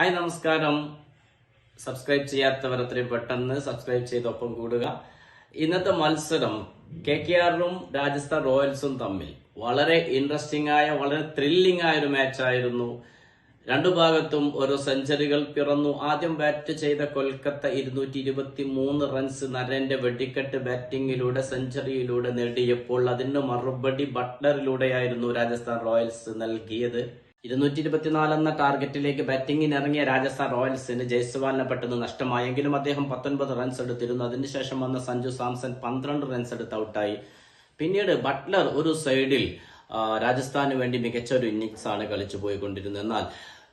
Hi നമസ്കാരം. Subscribe ചെയ്യാത്തവർ അത്രയും പെട്ടെന്ന് സബ്സ്ക്രൈബ് ചെയ്തൊപ്പം കൂടുക. ഇന്നത്തെ മത്സരം കെ കെ ആറിനും രാജസ്ഥാൻ റോയൽസും തമ്മിൽ. വളരെ ഇൻട്രസ്റ്റിംഗ് ആയ വളരെ ത്രില്ലിംഗ് ആയ ഒരു മാച്ച് ആയിരുന്നു. രണ്ടു ഭാഗത്തും ഓരോ സെഞ്ചുറികൾ പിറന്നു. ആദ്യം ബാറ്റ് ചെയ്ത കൊൽക്കത്ത ഇരുന്നൂറ്റി ഇരുപത്തി മൂന്ന് റൺസ് നരന്റെ വെടിക്കെട്ട് ബാറ്റിംഗിലൂടെ സെഞ്ചുറിയിലൂടെ നേടിയപ്പോൾ അതിന് മറുപടി ബട്ട്ലറിലൂടെയായിരുന്നു രാജസ്ഥാൻ റോയൽസ് നൽകിയത്. ഇരുന്നൂറ്റി ഇരുപത്തിനാല് എന്ന ടാർഗറ്റിലേക്ക് ബാറ്റിംഗിന് ഇറങ്ങിയ രാജസ്ഥാൻ റോയൽസിന് ജയ്സ്വാലിനെ പെട്ടെന്ന് നഷ്ടമായെങ്കിലും അദ്ദേഹം പത്തൊൻപത് റൺസ് എടുത്തിരുന്നു. അതിനുശേഷം വന്ന സഞ്ജു സാംസൺ പന്ത്രണ്ട് റൺസ് എടുത്ത് ഔട്ടായി. പിന്നീട് ബട്ട്ലർ ഒരു സൈഡിൽ രാജസ്ഥാന് വേണ്ടി മികച്ച ഒരു ഇന്നിങ്സ് ആണ് കളിച്ചു പോയിക്കൊണ്ടിരുന്നത്. എന്നാൽ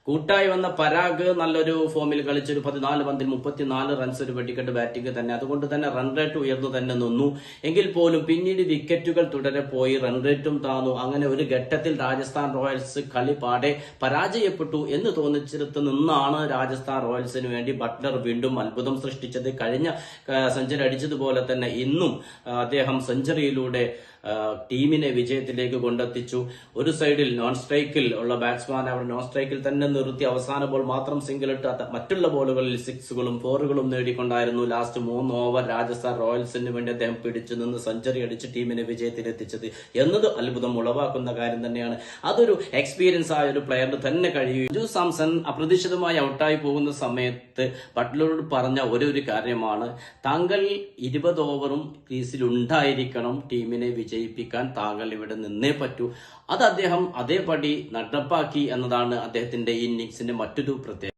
കൂട്ടായി വന്ന പരാഗ് നല്ലൊരു ഫോമിൽ കളിച്ച് ഒരു പതിനാല് പന്തിൽ മുപ്പത്തിനാല് റൺസ് ഒരു വെടിക്കെട്ട് ബാറ്റിംഗ് തന്നെ. അതുകൊണ്ട് തന്നെ റൺ റേറ്റ് ഉയർന്നു തന്നെ നിന്നു. എങ്കിൽ പോലും പിന്നീട് വിക്കറ്റുകൾ തുടരെ പോയി റൺ റേറ്റും താന്നു. അങ്ങനെ ഒരു ഘട്ടത്തിൽ രാജസ്ഥാൻ റോയൽസ് കളി പാടെ പരാജയപ്പെട്ടു എന്ന് തോന്നിച്ചിടത്ത് നിന്നാണ് രാജസ്ഥാൻ റോയൽസിന് വേണ്ടി ബട്ട്ലർ വീണ്ടും അത്ഭുതം സൃഷ്ടിച്ചത്. കഴിഞ്ഞ സെഞ്ചുറി അടിച്ചതുപോലെ തന്നെ ഇന്നും അദ്ദേഹം സെഞ്ചുറിയിലൂടെ ടീമിനെ വിജയത്തിലേക്ക് കൊണ്ടെത്തിച്ചു. ഒരു സൈഡിൽ നോൺ സ്ട്രൈക്കിൽ ഉള്ള ബാറ്റ്സ്മാൻ അവർ നോൺ സ്ട്രൈക്കിൽ തന്നെ നിർത്തി അവസാന ബോൾ മാത്രം സിംഗിൾ ഇട്ടാത്ത മറ്റുള്ള ബോളുകളിൽ സിക്സുകളും ഫോറുകളും നേടിക്കൊണ്ടായിരുന്നു ലാസ്റ്റ് മൂന്ന് ഓവർ രാജസ്ഥാൻ റോയൽസിന് വേണ്ടി അദ്ദേഹം പിടിച്ചു നിന്ന് സെഞ്ചുറി അടിച്ച് ടീമിനെ വിജയത്തിലെത്തിച്ചത്. എന്നത് അത്ഭുതം ഉളവാക്കുന്ന കാര്യം തന്നെയാണ്. അതൊരു എക്സ്പീരിയൻസ് ആയ ഒരു പ്ലെയറിന് തന്നെ കഴിയും. ജു സാംസൺ അപ്രതീക്ഷിതമായി ഔട്ടായി പോകുന്ന സമയത്ത് ബട്ട്ലറോട് പറഞ്ഞ ഒരേ ഒരു കാര്യമാണ്. താങ്കൾ ഇരുപത് ഓവറും ക്രീസിൽ ഉണ്ടായിരിക്കണം ടീമിനെ വിജയിപ്പിക്കാൻ. താങ്കൾ ഇവിടെ നിന്നേ പറ്റൂ. അത് അദ്ദേഹം അതേപടി നടപ്പാക്കി എന്നതാണ് അദ്ദേഹത്തിന്റെ ഈ ഇന്നിങ്സിന്റെ മറ്റൊരു പ്രത്യേകത